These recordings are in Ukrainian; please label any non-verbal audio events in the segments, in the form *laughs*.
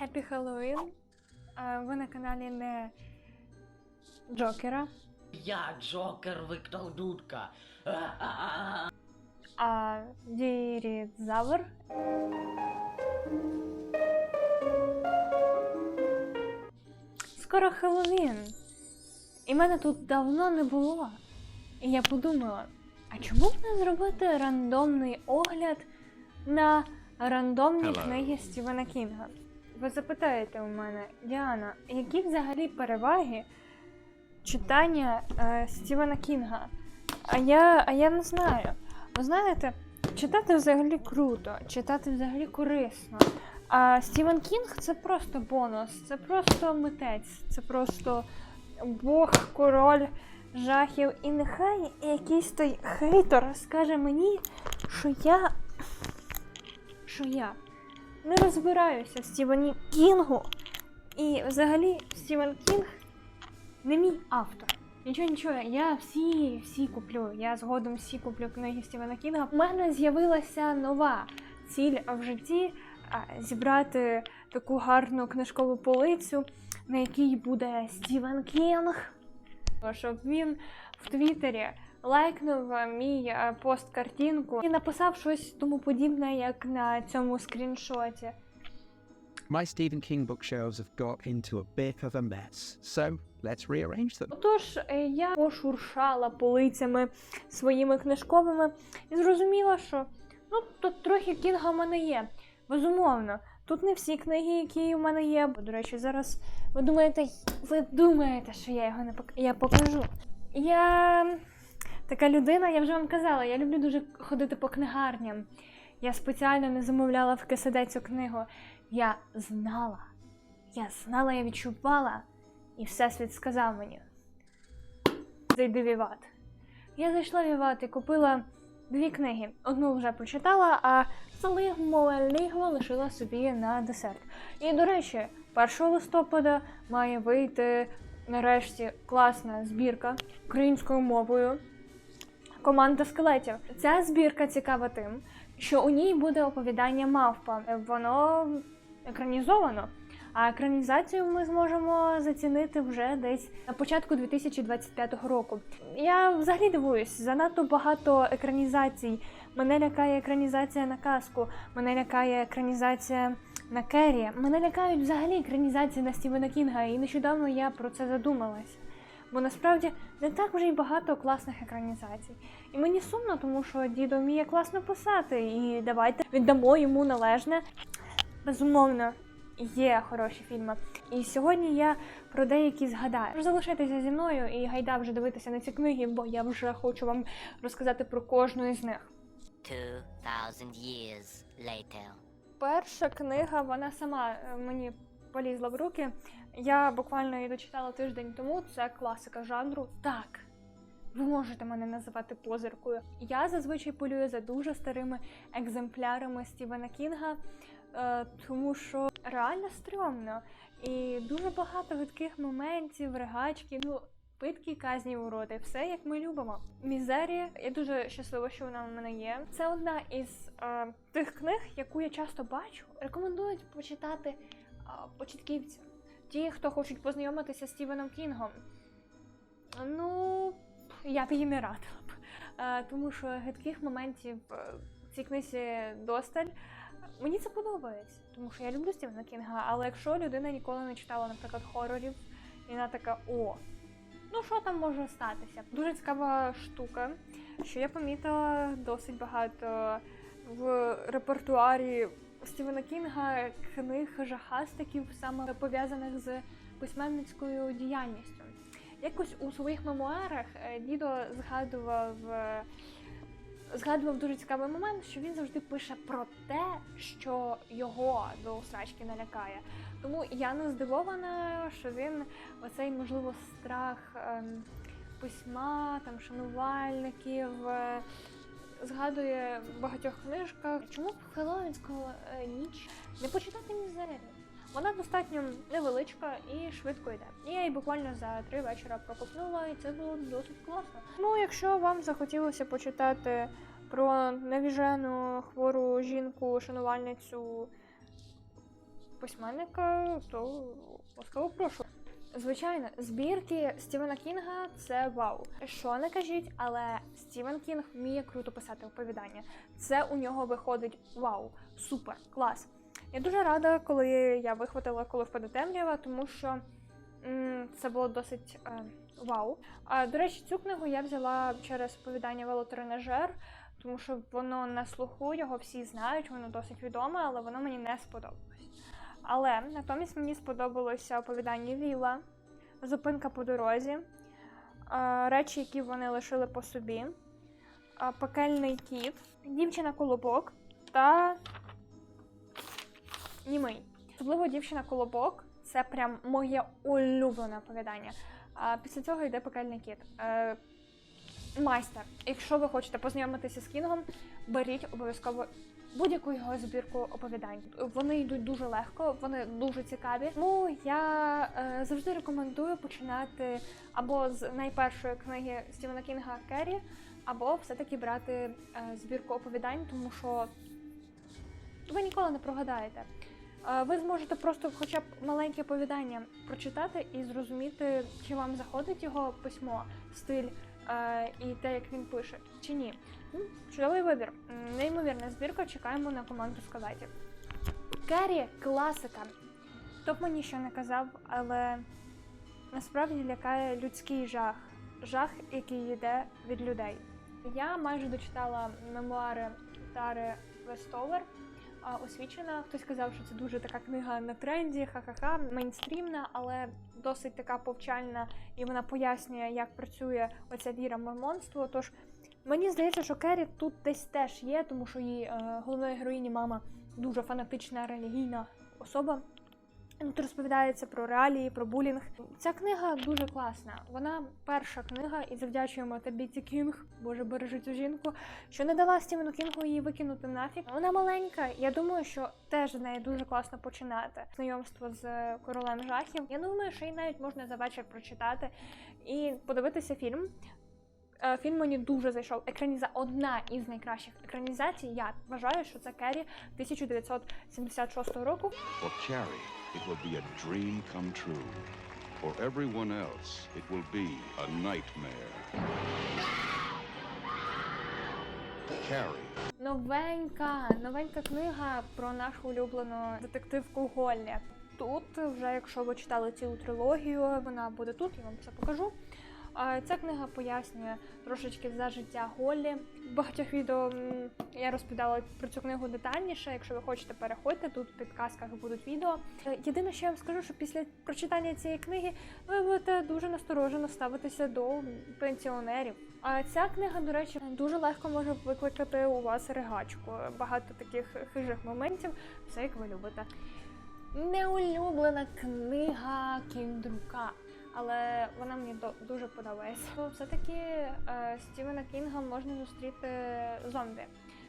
Happy Halloween. Ви на каналі не Джокера, Я Джокер викрав дудка. *laughs* а Дірізавр. Скоро Хеллоуін. І мене тут давно не було. І я подумала, а чому б не зробити рандомний огляд на рандомні книги Стівена Кінга? Ви запитаєте у мене, Діана, які взагалі переваги читання е, Стівена Кінга? А я, а я не знаю. Ви знаєте, читати взагалі круто, читати взагалі корисно. А Стівен Кінг це просто бонус, це просто митець, це просто Бог, король жахів. І нехай якийсь той хейтер скаже мені, що я. що я не розбираюся в Стівені Кінгу. І взагалі Стівен Кінг не мій автор. Нічого, нічого, я всі, всі куплю. Я згодом всі куплю книги Стівена Кінга. У мене з'явилася нова ціль в житті зібрати таку гарну книжкову полицю, на якій буде Стівен Кінг. Щоб він в Твіттері лайкнув е, мій е, пост-картинку і написав щось тому подібне, як на цьому скріншоті. My Stephen King bookshelves have got into a bit of a mess, so let's rearrange them. Отож, е, я пошуршала полицями своїми книжковими і зрозуміла, що ну тут трохи кінга в мене є. Безумовно, тут не всі книги, які в мене є. Бо, до речі, зараз ви думаєте, ви думаєте, що я його не пок... я покажу. Я така людина, я вже вам казала, я люблю дуже ходити по книгарням. Я спеціально не замовляла в КСД цю книгу. Я знала, я знала, я відчувала, і Всесвіт сказав мені: зайди в Віват. Я зайшла в Віват і купила дві книги. Одну вже прочитала, а Салигмо Лігво лишила собі на десерт. І, до речі, 1 листопада має вийти нарешті класна збірка українською мовою. Команда скелетів. Ця збірка цікава тим, що у ній буде оповідання мавпа. Воно екранізовано. А екранізацію ми зможемо зацінити вже десь на початку 2025 року. Я взагалі дивуюсь, занадто багато екранізацій. Мене лякає екранізація на казку, мене лякає екранізація на Керрі. Мене лякають взагалі екранізації на Стівена Кінга, і нещодавно я про це задумалась. Бо насправді не так вже й багато класних екранізацій. І мені сумно, тому що дідо вміє класно писати, і давайте віддамо йому належне. Безумовно, є хороші фільми. І сьогодні я про деякі згадаю. Залишайтеся зі мною і гайда вже дивитися на ці книги, бо я вже хочу вам розказати про кожну із них. 2,000 years later. Перша книга, вона сама е, мені полізла в руки. Я буквально її дочитала тиждень тому. Це класика жанру. Так. Ви можете мене називати позиркою. Я зазвичай полюю за дуже старими екземплярами Стівена Кінга, е, тому що реально стрьомно. І дуже багато гидких моментів, ригачки, ну, питкі казні уроди, все як ми любимо. Мізерія, я дуже щаслива, що вона в мене є. Це одна із е, тих книг, яку я часто бачу. Рекомендують почитати е, початківцям. Ті, хто хочуть познайомитися з Стівеном Кінгом. Ну, я б її не радила б. Е, тому що гидких моментів е, в цій книзі досталь. Мені це подобається, тому що я люблю Стівена Кінга, але якщо людина ніколи не читала, наприклад, хорорів, і вона така, о, ну що там може статися? Дуже цікава штука, що я помітила досить багато в репертуарі Стівена Кінга книг жахастиків, саме пов'язаних з письменницькою діяльністю. Якось у своїх мемуарах е, дідо згадував. е, Згадував дуже цікавий момент, що він завжди пише про те, що його до срачки налякає. Тому я не здивована, що він оцей, можливо, страх ем, письма, там шанувальників е, згадує в багатьох книжках. Чому б Хеллоуінську е, ніч не почитати мізерію? Вона достатньо невеличка і швидко йде. І я її буквально за три вечора прокопнула, і це було досить класно. Ну, якщо вам захотілося почитати про навіжену хвору жінку, шанувальницю письменника, то ласкаво прошу. Звичайно, збірки Стівена Кінга це вау. Що не кажіть, але Стівен Кінг вміє круто писати оповідання. Це у нього виходить вау, супер, клас. Я дуже рада, коли я вихватила коли впаде темрява, тому що м, це було досить е, вау. А, до речі, цю книгу я взяла через оповідання Велотренажер, тому що воно на слуху, його всі знають, воно досить відоме, але воно мені не сподобалось. Але натомість мені сподобалося оповідання Віла, зупинка по дорозі, е, речі, які вони лишили по собі, е, пекельний кіт, дівчина колобок та німий. Особливо дівчина колобок це прям моє улюблене оповідання. А після цього йде пекельний кіт. Майстер. Якщо ви хочете познайомитися з Кінгом, беріть обов'язково будь-яку його збірку оповідань. Вони йдуть дуже легко, вони дуже цікаві. Тому я е, завжди рекомендую починати або з найпершої книги Стівена Кінга Керрі, або все-таки брати е, збірку оповідань, тому що ви ніколи не прогадаєте. Е, Ви зможете просто хоча б маленьке оповідання прочитати і зрозуміти, чи вам заходить його письмо, стиль і те, як він пише, чи ні. Ну, Чудовий вибір. Неймовірна збірка. Чекаємо на команду скалетів. Керрі класика. Хто б мені що не казав, але насправді лякає людський жах. Жах, який йде від людей. Я майже дочитала мемуари Тари Вестовер. А, Освічена. Хтось сказав, що це дуже така книга на тренді, ха-ха-ха, мейнстрімна, але досить така повчальна, і вона пояснює, як працює оця віра в мормонство. Тож Мені здається, що Керрі тут десь теж є, тому що її е, головної героїні мама дуже фанатична релігійна особа. Тут розповідається про реалії, про булінг. Ця книга дуже класна. Вона перша книга, і завдячуємо Табіті Кінг, Боже, бережи цю жінку, що не дала Стівену Кінгу її викинути нафіг. Вона маленька. Я думаю, що теж з неї дуже класно починати знайомство з королем жахів. Я думаю, що її навіть можна за вечір прочитати і подивитися фільм. Е, Фільм мені дуже зайшов. Екраніза одна із найкращих екранізацій. Я вважаю, що це Керрі 1976 року. It will be a dream come true. For everyone else, it will be a nightmare. Carrie. Новенька, новенька книга про нашу улюблену детективку Голлі. Тут, вже якщо ви читали цілу трилогію, вона буде тут, я вам це покажу. Ця книга пояснює трошечки за життя Голлі. В багатьох відео я розповідала про цю книгу детальніше. Якщо ви хочете, переходьте, тут в підказках будуть відео. Е, Єдине, що я вам скажу, що після прочитання цієї книги ви будете дуже насторожено ставитися до пенсіонерів. А ця книга, до речі, дуже легко може викликати у вас ригачку. Багато таких хижих моментів, все як ви любите. Неулюблена книга Кіндрука. Але вона мені дуже подобається. Все-таки е, Стівена Кінга можна зустріти зомбі.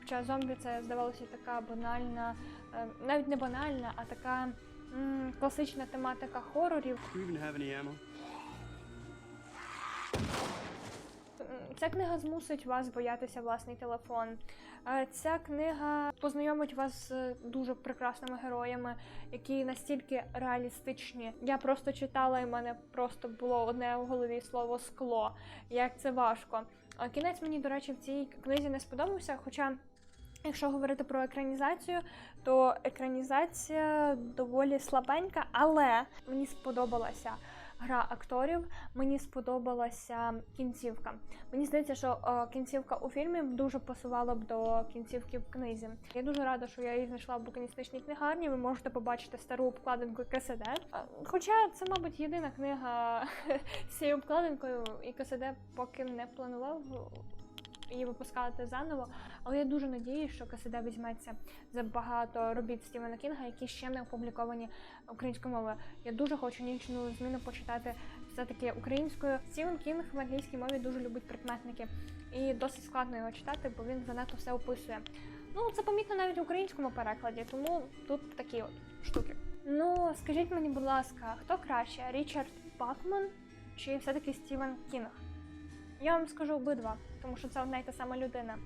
Хоча зомбі це здавалося така банальна, е, навіть не банальна, а така м, класична тематика хорорів. Do you even have any ammo? Ця книга змусить вас боятися власний телефон. Е, Ця книга познайомить вас з дуже прекрасними героями, які настільки реалістичні. Я просто читала, і в мене просто було одне в голові слово скло. Як це важко. Кінець мені, до речі, в цій книзі не сподобався. Хоча, якщо говорити про екранізацію, то екранізація доволі слабенька, але мені сподобалася гра акторів. Мені сподобалася кінцівка. Мені здається, що е, кінцівка у фільмі дуже пасувала б до кінцівки в книзі. Я дуже рада, що я її знайшла в букіністичній книгарні. Ви можете побачити стару обкладинку КСД. Е, Хоча це, мабуть, єдина книга *laughs* з цією обкладинкою, і КСД поки не планував її випускати заново. Але я дуже надіюсь, що КСД візьметься за багато робіт Стівена Кінга, які ще не опубліковані українською мовою. Я дуже хочу нічну зміну почитати все-таки українською. Стівен Кінг в англійській мові дуже любить прикметники, і досить складно його читати, бо він занадто все описує. Ну, це помітно навіть в українському перекладі, тому тут такі от штуки. Ну, скажіть мені, будь ласка, хто краще, Річард Бакман чи все-таки Стівен Кінг? Я вам скажу обидва, тому що це одна й та сама людина.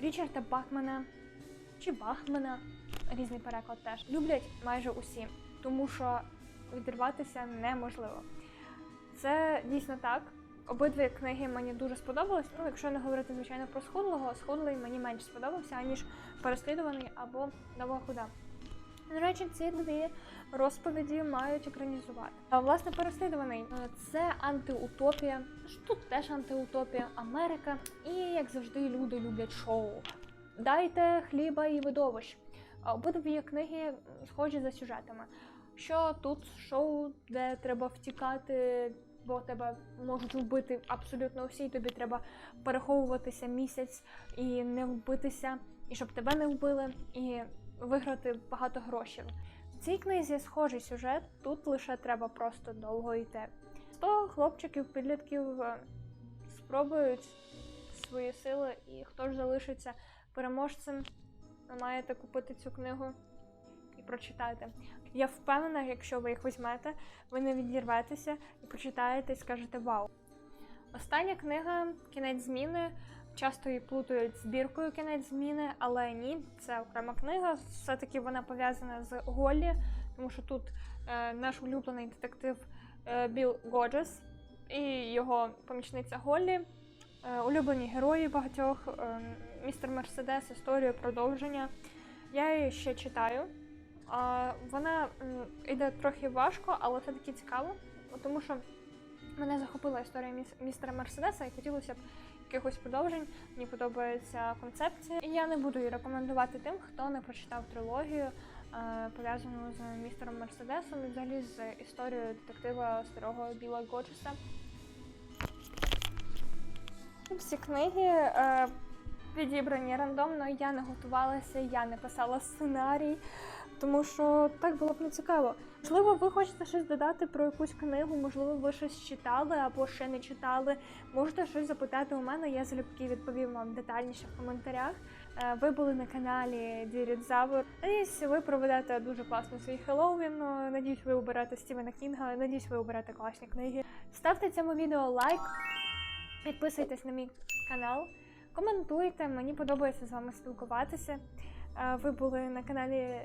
Річарда Бакмана чи Бахмана різний переклад теж. Люблять майже усі, тому що відірватися неможливо. Це дійсно так. Обидві книги мені дуже сподобались. Ну, якщо не говорити, звичайно, про схудлого, схудлий мені менше сподобався, аніж переслідуваний або нова худа. До речі, ці дві розповіді мають екранізувати. А власне переслідуваний е, це антиутопія. Тут теж антиутопія, Америка. І як завжди, люди люблять шоу. Дайте хліба і видовищ. Обидві книги схожі за сюжетами. Що тут шоу, де треба втікати, бо тебе можуть вбити абсолютно всі, тобі треба переховуватися місяць і не вбитися, і щоб тебе не вбили, і виграти багато грошей. В цій книзі схожий сюжет, тут лише треба просто довго йти. Сто хлопчиків, підлітків е, спробують свої сили, і хто ж залишиться переможцем, ви маєте купити цю книгу і прочитати. Я впевнена, якщо ви їх візьмете, ви не відірветеся і почитаєте і скажете вау. Остання книга Кінець зміни. Часто її плутають з збіркою кінець зміни, але ні, це окрема книга. Все-таки вона пов'язана з Голлі, тому що тут е, наш улюблений детектив е, Біл Годжес і його помічниця Голлі. Е, улюблені герої багатьох, е, містер Мерседес, історію продовження. Я її ще читаю. А, вона йде трохи важко, але все-таки цікаво, тому що мене захопила історія міс- містера Мерседеса і хотілося б якихось продовжень. Мені подобається концепція. І я не буду її рекомендувати тим, хто не прочитав трилогію, е, пов'язану з містером Мерседесом і взагалі з історією детектива старого Біла Годжеса. Всі книги е, підібрані рандомно. Я не готувалася, я не писала сценарій, тому що так було б не цікаво. Можливо, ви хочете щось додати про якусь книгу, можливо, ви щось читали або ще не читали. Можете щось запитати у мене, я залюбки відповім вам детальніше в коментарях. Е, Ви були на каналі Дірідзавр. Надіюсь, ви проведете дуже класно свій Хеллоуін. Ну, Надіюсь, ви оберете Стівена Кінга. Надіюсь, ви оберете класні книги. Ставте цьому відео лайк, підписуйтесь на мій канал, коментуйте. Мені подобається з вами спілкуватися. Е, Ви були на каналі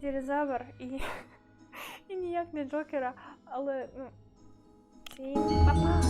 Дірізавр і, *laughs* і ніяк не Джокера, але ну, всім па-па!